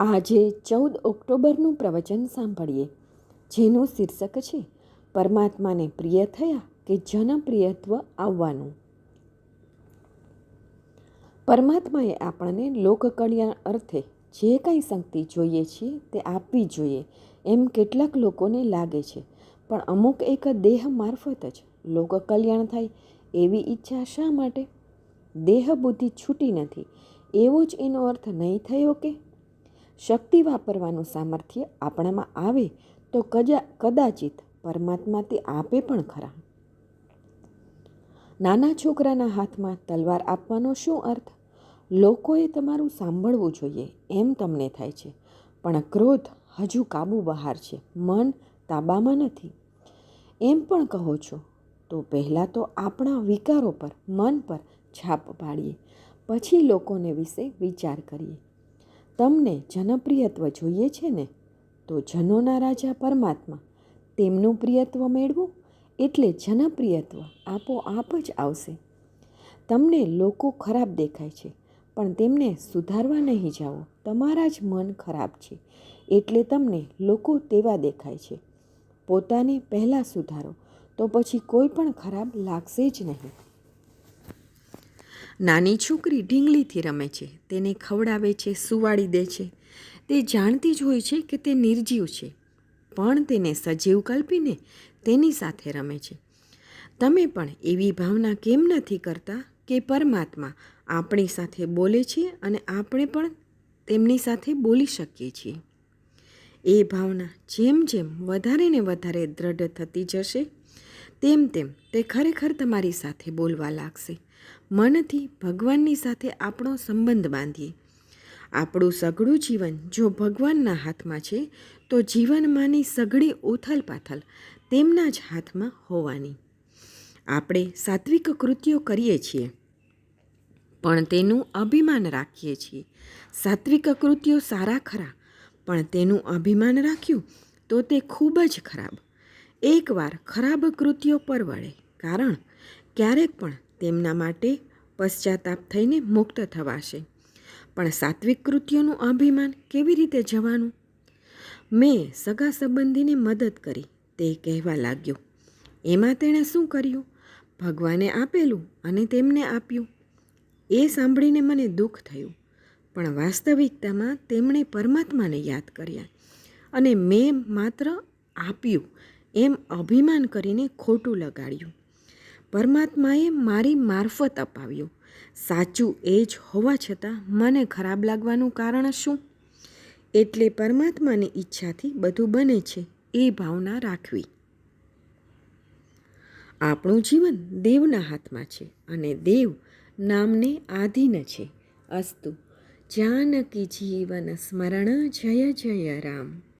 આજે ચૌદ ઓક્ટોબરનું પ્રવચન સાંભળીએ, જેનું શીર્ષક છે, પરમાત્માને પ્રિય થયા કે જનપ્રિયત્વ આવવાનું. પરમાત્માએ આપણને લોકકલ્યાણ અર્થે જે કાંઈ શક્તિ જોઈએ છીએ તે આપવી જોઈએ, એમ કેટલાક લોકોને લાગે છે. પણ અમુક એક દેહ મારફત જ લોકકલ્યાણ થાય એવી ઈચ્છા શા માટે? દેહ બુદ્ધિ છૂટી નથી, એવો જ એનો અર્થ નહીં થયો કે શક્તિ વાપરવાનું સામર્થ્ય આપણામાં આવે તો કજા, કદાચિત પરમાત્મા તે આપે પણ ખરા. નાના છોકરાના હાથમાં તલવાર આપવાનો શું અર્થ? લોકોએ તમારું સાંભળવું જોઈએ, એમ તમને થાય છે. પણ ક્રોધ હજુ કાબુ બહાર છે, મન તાબામાં નથી. એમ પણ કહો છો, તો પહેલાં તો આપણા વિકારો પર, મન પર છાપ પાડીએ. પછી લોકોને વિશે વિચાર કરીએ. તમને જનપ્રિયત્વ જોઈએ છે ને, તો જનોના રાજા પરમાત્મા તેમનું પ્રિયત્વ મેળવું એટલે જનપ્રિયત્વ આપોઆપ જ આવશે. તમને લોકો ખરાબ દેખાય છે, પણ તેમને સુધારવા નહીં જાઓ. તમારા જ મન ખરાબ છે, એટલે તમને લોકો તેવા દેખાય છે. પોતાને પહેલાં સુધારો, તો પછી કોઈ પણ ખરાબ લાગશે જ નહીં. નાની છોકરી ઢીંગલીથી રમે છે. તેને ખવડાવે છે સુવાડી દે છે. તે જાણતી જ હોય છે કે તે નિર્જીવ છે, પણ તેને સજીવ કલ્પીને તેની સાથે રમે છે. તમે પણ એવી ભાવના કેમ નથી કરતા કે પરમાત્મા આપણી સાથે બોલે છે અને આપણે પણ તેમની સાથે બોલી શકીએ છીએ? એ ભાવના જેમ જેમ વધારે ને વધારે દ્રઢ થતી જશે તેમ તેમ તે ખરેખર તમારી સાથે બોલવા લાગશે. મનથી ભગવાનની સાથે આપણો સંબંધ બાંધીએ. આપણું સઘળું જીવન જો ભગવાનના હાથમાં છે, તો જીવનમાંની સઘળી ઉથલ પાથલ તેમના જ હાથમાં હોવાની. આપણે સાત્વિક કૃત્યો કરીએ છીએ, પણ તેનું અભિમાન રાખીએ છીએ. સાત્વિક કૃત્યો સારા ખરા, પણ તેનું અભિમાન રાખ્યું તો તે ખૂબ જ ખરાબ. એકવાર ખરાબ કૃત્યો પરવડે, કારણ ક્યારેક પણ તેમના માટે પશ્ચાતાપ થઈને મુક્ત થવાશે. પણ સાત્વિક કૃત્યોનું અભિમાન કેવી રીતે જવાનું? મેં સગા સંબંધીને મદદ કરી, તે કહેવા લાગ્યો. એમાં તેણે શું કર્યું? ભગવાને આપેલું અને તેમને આપ્યું. એ સાંભળીને મને દુઃખ થયું, પણ વાસ્તવિકતામાં તેમણે પરમાત્માને યાદ કર્યા અને મેં માત્ર આપ્યું એમ અભિમાન કરીને ખોટું લગાડ્યું. પરમાત્માએ મારી મારફત અપાવ્યું. સાચું એ જ હોવા છતાં મને ખરાબ લાગવાનું કારણ શું? એટલે પરમાત્માની ઈચ્છાથી બધું બને છે એ ભાવના રાખવી. આપણું જીવન દેવના હાથમાં છે અને દેવ નામને આધીન છે. અસ્તુ. જાનકી જીવન સ્મરણ જય જય રામ.